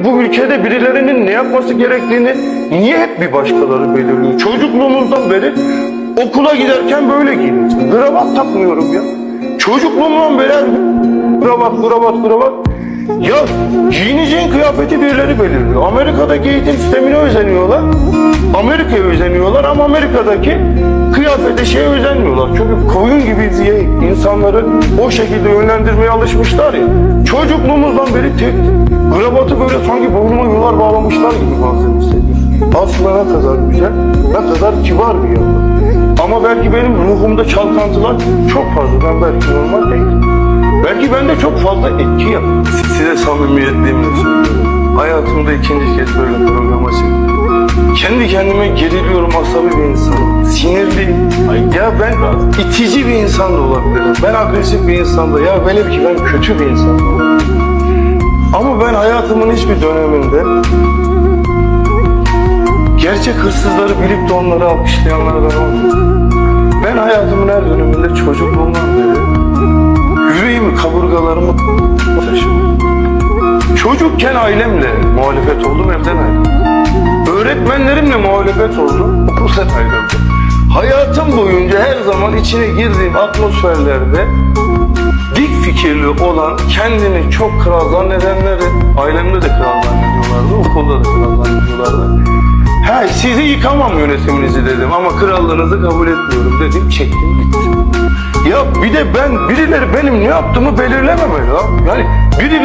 Bu ülkede birilerinin ne yapması gerektiğini niye hep bir başkaları belirliyor? Çocukluğumuzdan beri okula giderken böyle giyinirsin. Kravat takmıyorum ya. Çocukluğumdan beri kravat, kravat, kravat. Ya giyineceğin kıyafeti birileri belirliyor. Amerika'daki eğitim sistemine özeniyorlar. Amerika'ya özeniyorlar ama Amerika'daki kıyafete şeye özenmiyorlar. Çünkü koyun gibi diye insanları o şekilde yönlendirmeye alışmışlar ya. Çocukluğumuzdan beri tek kravatı böyle sanki boynuma yular bağlamışlar gibi bazen hissediyorum. Aslında ne kadar güzel, ne kadar kibar bir yapı. Ama belki benim ruhumda çalkantılar çok fazla. Ben belki normal değilim. Belki bende çok fazla etki yap. Size samimiyetliyimle söylüyorum. Hayatımda ikinci kez böyle programa çıktım. Kendi kendime geriliyorum asabi bir insanım. Sinirliyim. Ya ben itici bir insan da olabilirim. Ben agresif bir insan da. Ya velev ki ben kötü bir insan da olabilirim. Ama ben hayatımın hiçbir döneminde gerçek hırsızları bilip de onları alkışlayanlardan olmadım. Ben hayatımın her döneminde çocukluğumdan beri yüreğimi, kaburgalarımı taşıdım. Çocukken ailemle muhalefet oldum, evden ayrıldım. Öğretmenlerimle muhalefet oldum, okuldan ayrıldım. Hayatım boyunca her zaman içine girdiğim atmosferlerde dik fikirli olan, kendini çok kral zannedenleri, ailemde de kral zannediyorlardı, okulda da kral zannediyorlardı. He, sizi yıkamam yönetiminizi dedim ama krallığınızı kabul etmiyorum dedim, çektim gittim. Ya bir de ben, birileri benim ne yaptığımı belirlememeli ha. Yani birileri